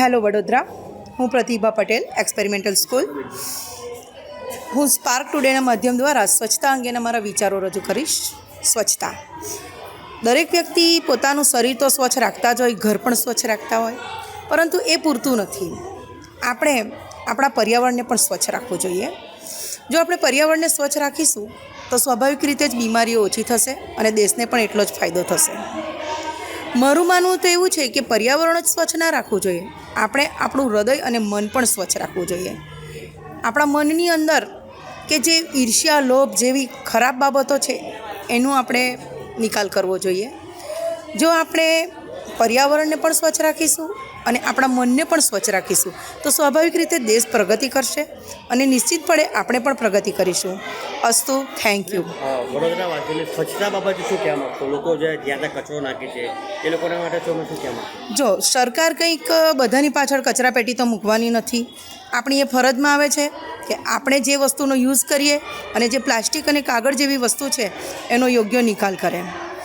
Hello Vadodara. હું Pratibha Patel experimental school હું spark ટુડેના માધ્યમ દ્વારા સ્વચ્છતા અંગેના મારા વિચારો રજૂ કરીશ. સ્વચ્છતા. દરેક વ્યક્તિ પોતાનું શરીર તો સ્વચ્છ રાખતા જ હોય, ઘર પણ સ્વચ્છ રાખતા હોય, પરંતુ એ પૂરતું નથી. આપણે આપણા પર્યાવરણને પણ સ્વચ્છ રાખવું જોઈએ. જો આપણે પર્યાવરણને સ્વચ્છ રાખીશું, તો સ્વાભાવિક રીતે જ બીમારીઓ ઓછી થશે અને દેશને પણ એટલો જ ફાયદો થશે. મારું માનવું તો એવું છે કે પર્યાવરણ જ સ્વચ્છ ના રાખવું જોઈએ. આપણે આપણું હૃદય અને મન પણ સ્વચ્છ રાખવું જોઈએ. આપણા મનની અંદર કે જે ઈર્ષ્યા, લોભ જેવી ખરાબ બાબતો છે, એનો આપણે નિકાલ કરવો જોઈએ. જો આપણે પર્યાવરણને પણ સ્વચ્છ રાખીશું અને આપણા મનને પણ સ્વચ્છ રાખીશું. તો સ્વાભાવિક રીતે દેશ પ્રગતિ કરશે અને નિશ્ચિતપણે આપણે પણ પ્રગતિ કરીશું. અસ્તુ થેન્ક યુ વડોદરાવાસીઓને સ્વચ્છતા બાબતે શું કહેવા માગશો? લોકો જે જ્યાં ત્યાં કચરો નાખે છે એ લોકોના માટે શું કહેવા જો સરકાર કંઈક બધાની પાછળ કચરાપેટી તો મૂકવાની નથી. આપણી એ ફરજમાં આવે છે કે આપણે જે વસ્તુનો યુઝ કરીએ અને જે પ્લાસ્ટિક અને કાગળ જેવી વસ્તુ છે એનો યોગ્ય નિકાલ કરે.